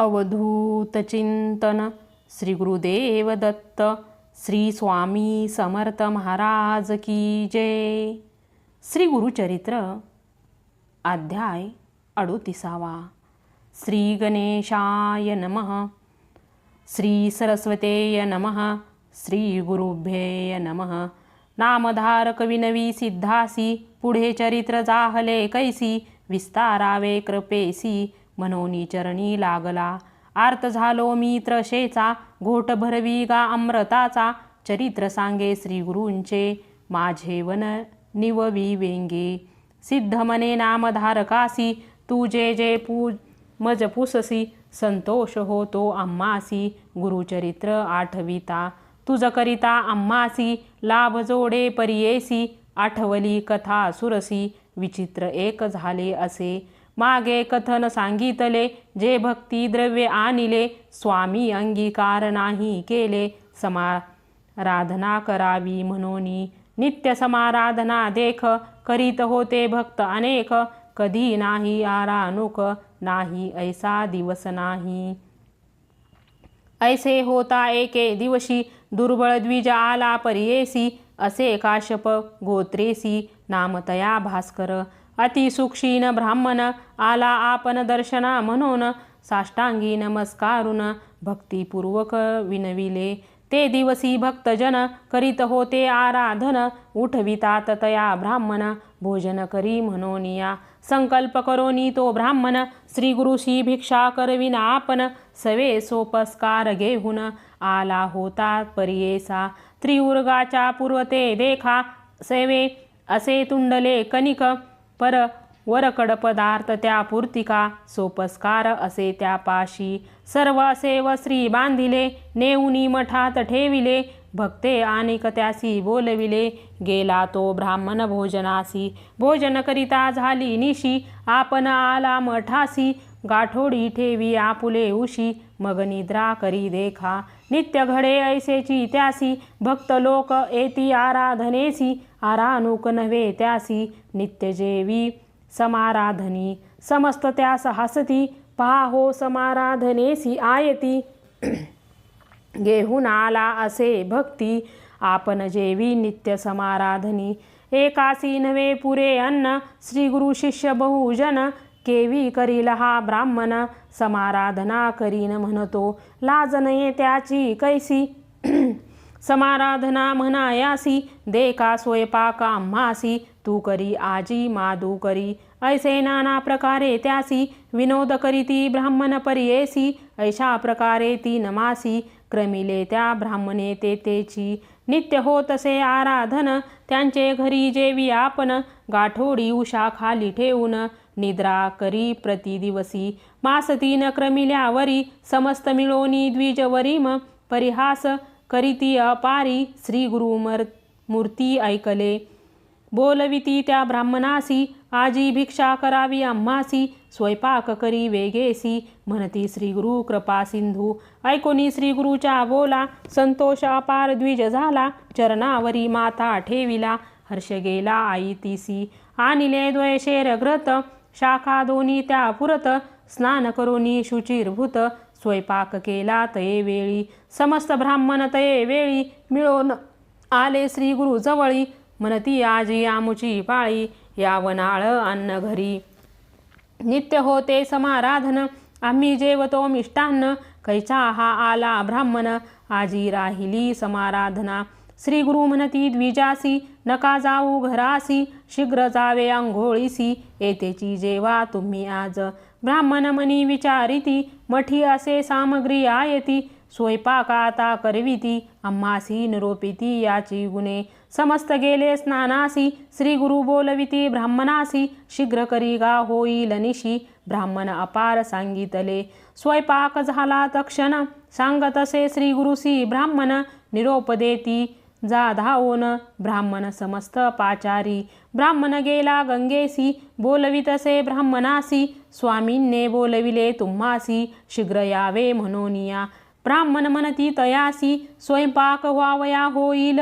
अवधूत चिंतन श्री गुरुदेव दत्त श्री स्वामी समर्थ महाराज की जय। श्री गुरुचरित्र अध्याय अडोतीसावा। श्री गणेशाय नमः। श्री सरस्वतेय नमः। श्री गुरुभ्येय नमः। नामधारक विनवी सिद्धासी पुढे चरित्र जाहले कैसी विस्तारावे कृपेसी मनोनी चरणी लागला. आर्त झालो मी त्रशेचा घोट भरवी गा अमृताचा. चरित्र सांगे श्री गुरूंचे माझे वन निववी वेंगे. सिद्ध मने नामधारकासी तू जे जे पू मज पुससी संतोष होतो आम्हासी गुरुचरित्र आठविता तुझ करिता आम्हासी लाभ जोडे परियेसी आठवली कथा सुरसी. विचित्र एक झाले असे. मागे कथन सांगितले जे भक्ती द्रव्य आणिले स्वामी अंगीकार नाही केले. समाराधना करावी म्हणून नित्य समाराधना देख करीत होते भक्त अनेक कधी नाही आरानुक नाही ऐसा दिवस नाही. ऐसे होता एके दिवशी दुर्बळ द्विज आला परियेसी असे काश्यप गोत्रेसी नामतया भास्कर अतिसूक्षीन ब्राह्मण आला आपण दर्शना म्हणून साष्टांगी नमस्कारून भक्तिपूर्वक विनविले. ते दिवसी भक्तजन करीत होते आराधन उठवितात तया ब्राह्मण भोजन करी म्हणोनिया संकल्प करोनी तो ब्राह्मण श्री गुरुशी भिक्षा करविना आपण सवे सोपस्कार घेऊन आला होता परियेसा. त्रिउर्गाच्या पूर्वते देखा सेवे असे तुंडले कनिक पर वरकड पदार्थ त्या पूर्तिका सोपस्कार असे त्या पाशी. सर्व असे व श्री बांधिले नेऊनी मठात ठेविले भक्ते आणिक त्यासी बोलविले. गेला तो ब्राह्मण भोजनासी भोजन करिता झाली निशी. आपण आला मठासी गाठोडी ठेवी आपुले उशी. मग निद्रा करी देखा नित्य घडे ऐसेची त्यासी. भक्त लोक येती आराधनेसी. आरानुक नव्हे त्यासी नित्यजेवी समाराधनी समस्त त्यास हसती पहा हो समाराधनेसी आयती. घेऊन आला असे भक्ती आपण जेवी नित्य समाराधनी. एकासी नव्हे पुरे अन्न श्री गुरु शिष्य बहुजन. केवी करील हा ब्राह्मण समाराधना करीन म्हणतो. लाज नये त्याची कैसी. समाराधना म्हणायासी देखा स्वयंपाका मासी तू करी आजी मादू करी. ऐसे नाना प्रकारे त्यासी विनोद करीती ब्राह्मण परियेसी ऐशा प्रकारे ती नमासी क्रमिले त्या ब्राह्मणे ते तेची. नित्य होतसे आराधन त्यांचे घरी जेवी आपण गाठोडी उषा खाली ठेवून निद्रा करी प्रतिदिवसी मास तीन क्रमिल्यावरी समस्त मिळोनी द्विजवरीम परिहास करीती अपारी श्री गुरुमर मूर्ती ऐकले. बोलविती त्या ब्राह्मणासी आजी भिक्षा करावी आम्हासी स्वयंपाक करी वेगेसी म्हणती श्री गुरु कृपा सिंधू. ऐकोनी श्री गुरुच्या बोला संतोष अपार द्विज झाला चरणावरी माता ठेविला हर्ष गेला आई तिसी. आणिले द्वयशेर ग्रत शाखा दोन्ही त्या पुरत स्नान करोनी शुचिर्भूत स्वयंपाक केला तये वेळी. समस्त ब्राह्मण तये वेळी मिळून आले श्री गुरु जवळी. म्हणती आजी आमुची पाळी यावनाळ अन्न घरी. नित्य होते समाराधन. आम्ही जेवतो मिष्टान्न. कैचा हा आला ब्राह्मण. आजी राहिली समाराधना. श्री गुरु म्हणती द्विजासी नका जाऊ घरासी. शीघ्र जावे आंघोळीसी. येतेची जेवा तुम्ही आज. ब्राह्मण मनी विचारिती मठी असे सामग्री आयती स्वयंपाक आता करविती अम्मासी निरोपिती याची गुणे. समस्त गेले स्नानासी श्री गुरु बोलविती ब्राह्मणासी शीघ्र करी गा होईल निशी ब्राह्मण अपार सांगितले. स्वयंपाक झाला तक्षण सांगत असे श्री गुरुसी ब्राह्मण निरोप देती जा धावोन ब्राह्मण समस्त पाचारी। ब्राह्मण गेला गंगेसी बोलवितसे ब्राह्मणासी। स्वामींने बोलविले तुम्हासी शीघ्र यावे म्हणून या ब्राह्मण म्हणती तयासी स्वयंपाक व्हावया होईल।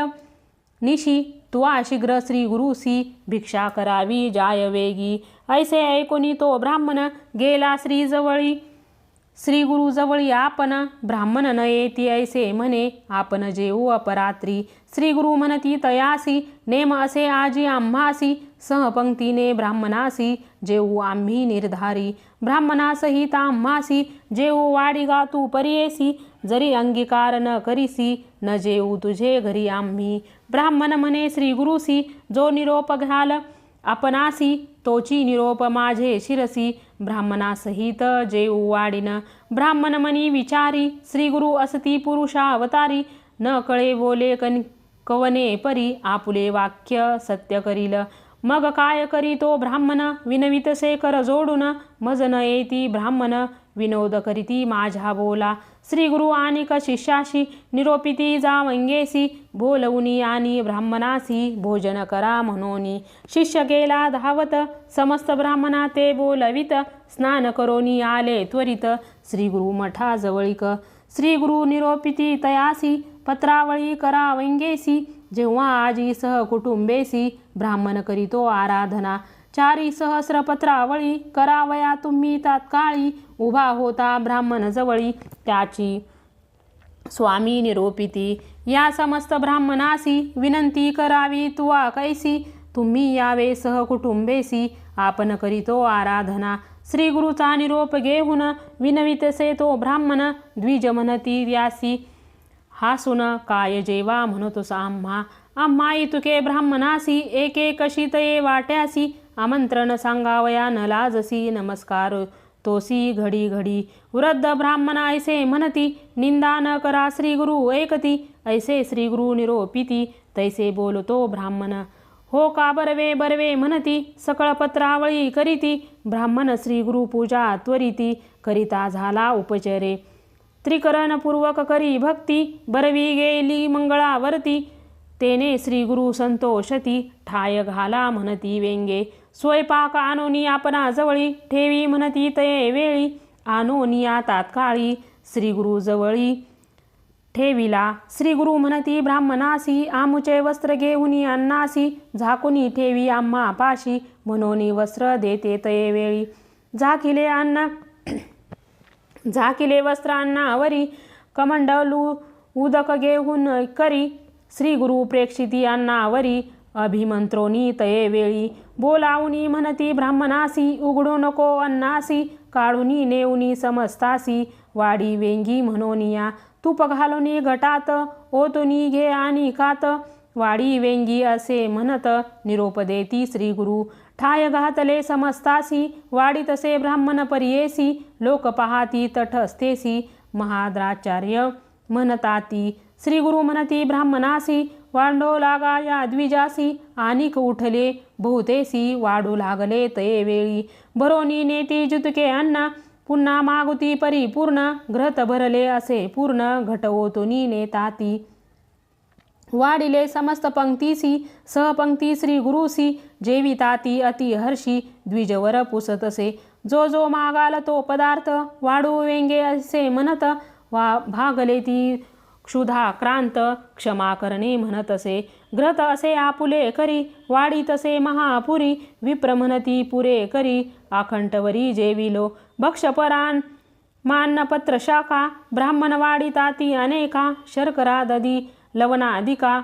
निशी तुवा शीघ्र श्री गुरुसी भिक्षा करावी जाय वेगी। ऐसे ऐकोनी तो ब्राह्मण गेला श्रीजवळी श्री गुरु आपण ब्राह्मण न येती ऐसे म्हणे आपण जेऊ अपरात्री. श्री गुरु म्हणती तयासी नेम असे आजी आम्हासी सहपंक्तीने ब्राह्मणासी जेऊ आम्ही निर्धारी. ब्राह्मणासहित आम्हासी जेऊ वाडी गातू परियेसी जरी अंगीकार न करीसी न जेऊ तुझे घरी आम्ही. ब्राह्मण म्हणे श्री गुरुसी जो निरोप घाल आपणासी तोची निरोप माझे शिरसी. ब्राह्मणासहित जे वाढीन ब्राह्मण मनी विचारी श्रीगुरु असती पुरुषा अवतारी न कळे बोले कन कवने परी आपुले वाक्य सत्य करील. मग काय करी तो ब्राह्मण? विनवितसे कर जोडून मज न येती ब्राह्मण विनोद करीती माझ्या बोला. श्री गुरु आणि शिष्याशी निरोपिती जावंगेसी बोलवुनी आणि ब्राह्मणासी भोजन करा म्हणोनी शिष्य गेला धावत समस्त ब्राह्मणा ते बोलवित स्नान करोनी आले त्वरित श्रीगुरु मठाजवळीक श्री गुरु निरोपिती तयासी पत्रावळी करा वंगेसी जेव्हा आजी सह कुटुंबेसी ब्राह्मण करीतो आराधना चारी सहस्रपत्रावळी करावया तुम्ही तात्काळी. उभा होता ब्राह्मण जवळी. त्याची स्वामी निरोपिती. या समस्त ब्राह्मणासी विनंती करावी तुवा कैसी? तुम्ही यावे सहकुटुंबेसी. आपण करीतो आराधना. श्री गुरुचा निरोप घेऊन विनवितसे तो ब्राह्मण द्विज म्हणती व्यासी. हासून काय जेवा म्हणतोस आम्हा आम्हा इतुके ब्राह्मणासी एक एक शीतये वाट्यासी. आमंत्रण सांगावया न लाजसी नमस्कार. तोसी घडी घडी वृद्ध ब्राह्मण ऐसे म्हणती निंदा न करा श्री गुरु ऐकती ऐसे श्री गुरु निरोपिती तैसे बोलतो ब्राह्मण. हो का बरवे बरवे म्हणती सकळ पत्रावळी करीती ब्राह्मण श्री गुरु पूजा त्वरिती करिता झाला उपचरे. त्रिकरणपूर्वक करी भक्ती बरवी गेली मंगळावरती तेने श्री गुरु संतोषती ठाय घाला म्हणती व्यंगे. स्वयंपाक आणोनी आपणा जवळी ठेवी म्हणती तये वेळी. आणोनिया तात्काळी श्रीगुरु जवळी ठेविला. श्री गुरु म्हणती ब्राह्मणासी आमुचे वस्त्र घेऊनी अन्नासी झाकुनी ठेवी आम्हा पाशी म्हणोनी वस्त्र देते तये वेळी. झाकिले अन्न झाकिले वस्त्र अन्नावरी कमंडलू उदक घेऊन करी. श्री गुरु प्रेक्षिती अन्नावरी अभिमंत्रोनी तये वेळी. बोलावनी म्हणती ब्राह्मणासी उघडू नको अन्नासी काळुनी नेऊनी समजतासी वाडी वेंगी म्हणोनिया तूप घालूनी घटात ओतुनी घे आणि कात वाडी वेंगी असे म्हणत निरोप देती श्री गुरु ठाय घातले समस्तासी वाडी तसे ब्राह्मण परियेसी लोक पाहाती तटस्थेसी महाद्राचार्य म्हणताती. श्री गुरु म्हणती ब्राह्मणासी वांडो लागा या द्विजासी. आणिक उठले बहुतेसी वाढू लागले ते वेळी. भरोनी नेती जुतके अन्न पुन्हा मागुती परिपूर्ण घ्रत भरले असे पूर्ण घटवोतुनी नेताती. वाढिले समस्त पंक्तीसी सहपंक्ती श्री गुरुसी जेविताती अति हर्षी द्विजवर पुसतसे. जो जो मागाल तो पदार्थ वाढू वेंगे असे म्हणत वा भागले ती क्षुधा क्रांत क्षमा करणे म्हणत असे. ग्रत असे आपुले करी वाडी तसे महापुरी. विप्र म्हणती पुरे करी आखंटवरी जेविलो भक्षपरान मान्नपत्र शाखा. ब्राह्मण ताती अनेका शर्करा ददी लवणाधिका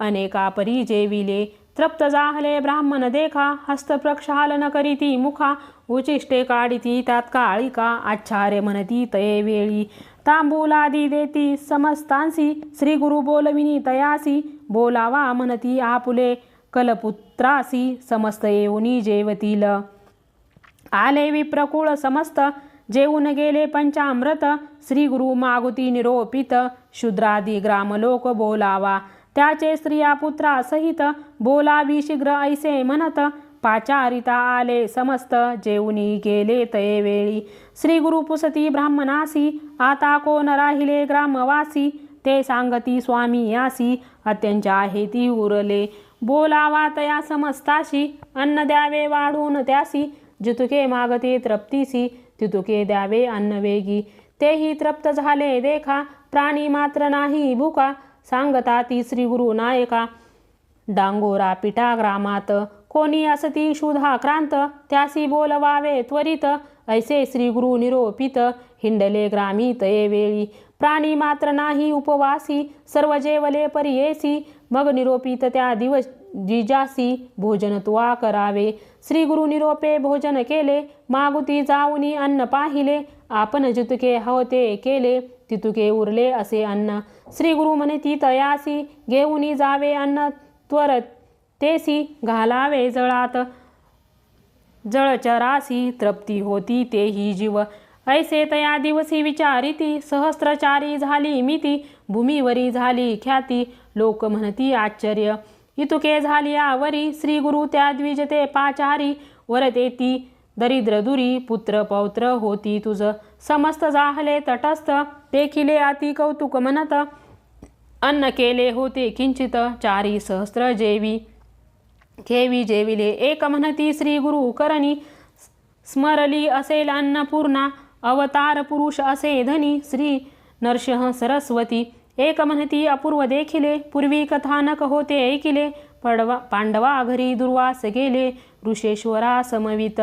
अनेका परी जेविले तृप्त जाहले ब्राह्मण देखा हस्त प्रक्षालन करीती मुखा. उचिष्टे काढिती तात्काळिका आच्छारे म्हणती तये वेळी. तांबूलादी देती समस्तांसी श्री गुरु बोलविनी तयासी. बोलावा म्हणती आपुले कलपुत्रासी समस्त येऊनी जेवतील. आले विप्रकुळ समस्त जेवून गेले पंचामृत. श्री गुरु मागुती निरोपित शूद्रादी ग्रामलोक बोलावा. त्याचे स्त्रिया पुत्रा सहित बोलावी शीघ्र ऐसे म्हणत पाचारिता आले समस्त. जेवणी गेले तये वेळी श्री गुरु पुसती ब्राह्मणासी. आता कोण राहिले ग्रामवासी? ते सांगती स्वामी यासी. अत्यंच्या आहे ती उरले. बोलावा तया समस्ताशी. अन्न द्यावे वाढून त्यासी. जितुके मागते तृप्तीसी. तितुके द्यावे अन्न वेगी. तेही तृप्त झाले देखा. प्राणी मात्र नाही भुका. सांगता ती श्री गुरु नायका. डांगोरा पिटा ग्रामात. कोणी असती क्षुधा क्रांत त्यासी बोलवावे त्वरित. ऐसे श्री गुरु निरोपित हिंडले ग्रामी तये वेळी. प्राणी मात्र नाही उपवासी सर्व जेवले परियेसी. मग निरोपित त्या दिवस जिजासी भोजन तुवा करावे. श्री गुरु निरोपे भोजन केले मागुती जाऊनी अन्न पाहिले. आपण जितके हवते केले तितुके उरले असे अन्न. श्री गुरु म्हणे ती तयासी घेऊनी जावे अन्न त्वर तेसी घालावे जळात. जळचरासी तृप्ती होती तेही जीव. ऐसे तया दिवसी विचारिती सहस्त्रचारी झाली मिती भूमीवरी झाली ख्याती लोक म्हणती आश्चर्य. इतुके झाली आवरी श्री गुरु त्या द्विजते पाचारी. वरतेती दरिद्र दुरी पुत्र पौत्र होती तुझ. समस्त जाहले तटस्थ देखिले अति कौतुक म्हणत अन्न केले होते किंचित चारी सहस्त्र जेवी. खेवी जेविले. एक म्हणती श्री गुरु करणी स्मरली असेल अन्नपूर्णा अवतार पुरुष असे धनी श्री नरसिंह सरस्वती. एक म्हणती अपूर्व देखिले पूर्वी कथानक होते ऐकिले पडवा पांडवा घरी दुर्वास गेले ऋषेश्वरा समवित.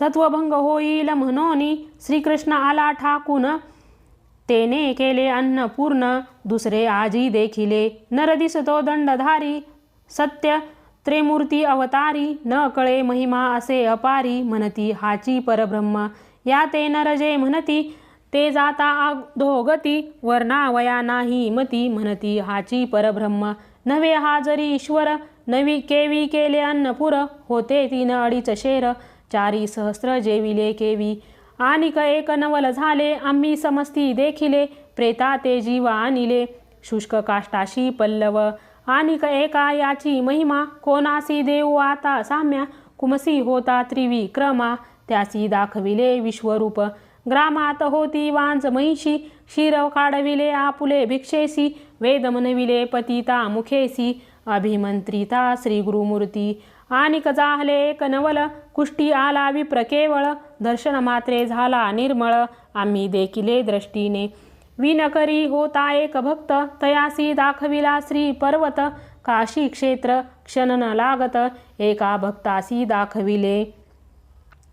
सत्वभंग होईल म्हणून श्रीकृष्ण आला ठाकून. तेने केले अन्न पूर्ण दुसरे आजी देखिले. नर दिसतो दंडधारी सत्य त्रिमूर्ती अवतारी न कळे महिमा असे अपारी म्हणती हाची परब्रह्म. या ते नर जे म्हणती ते जाता अधोगती वर्णावया नाही मती म्हणती हाची परब्रह्म. नवे हा जरी ईश्वर नवी केवी केले अन्नपुर होते तीन अडीच शेर. चारी सहस्र जेविले केवी. आणि एक नवल झाले आम्ही समस्ती देखिले प्रेता ते जीवा आणिले. शुष्क काष्टाशी पल्लव आणि एका याची महिमा कोणासी देऊ आता साम्या कुमसी होता त्रिविक्रमा त्यासी दाखविले विश्वरूप. ग्रामात होती वांज महिषी शिरव काढविले आपुले भिक्षेसी वेद म्हणविले पतिता मुखेसी अभिमंत्रिता श्री आणि कजाहले जाहले एक नवल कुष्टी आला विप्र केवळ दर्शन मात्रे झाला निर्मळ आम्ही देखिले दृष्टीने. विनकरी होता एक भक्त तयासी दाखविला श्री पर्वत काशी क्षेत्र क्षण न लागत एका भक्तासी दाखविले.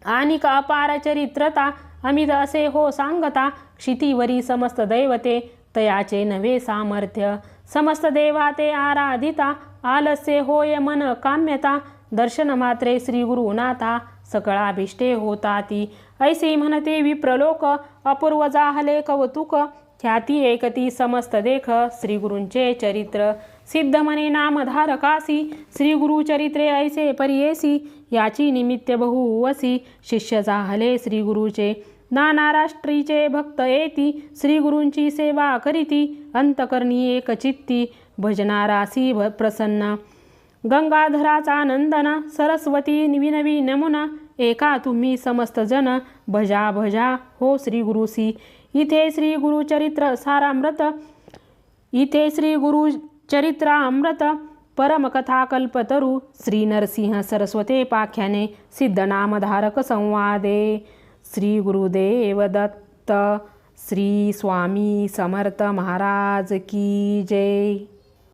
आणि अपार चरित्रता अमित असे हो सांगता क्षितीवरी समस्त दैवते तयाचे नवे सामर्थ्य. समस्त देवा ते आराधिता आलस्य होय मन काम्यता दर्शन मात्रे श्री गुरुनाथा सकळाभिष्टे होता ती ऐसे म्हणते विप्रलोक अपूर्व जाहले कौतुक. ख्याती एकती समस्त देख श्रीगुरूंचे चरित्र. सिद्ध नामधारकासी श्री गुरु चरित्रे ऐसे परियेसी. याची निमित्त बहुवसी शिष्य जाहले श्रीगुरूचे नाना राष्ट्रीचे भक्त येती श्रीगुरूंची सेवा करीती. अंतकर्णी एक चित्ती भजनारासी भ प्रसन्न. गंगाधराचा नंदन सरस्वती निविनवी नमुना एका तुम्ही समस्त जन भजा भजा हो श्री गुरुसी इथे श्री गुरुचरित्र सारामृत इथे श्री गुरु चरित्रामृत परमकथा कल्पतरू श्री नरसिंह सरस्वते पाख्याने सिद्धनामधारक संवादे. श्री गुरुदेव दत्त श्री स्वामी समर्थ महाराज की जय.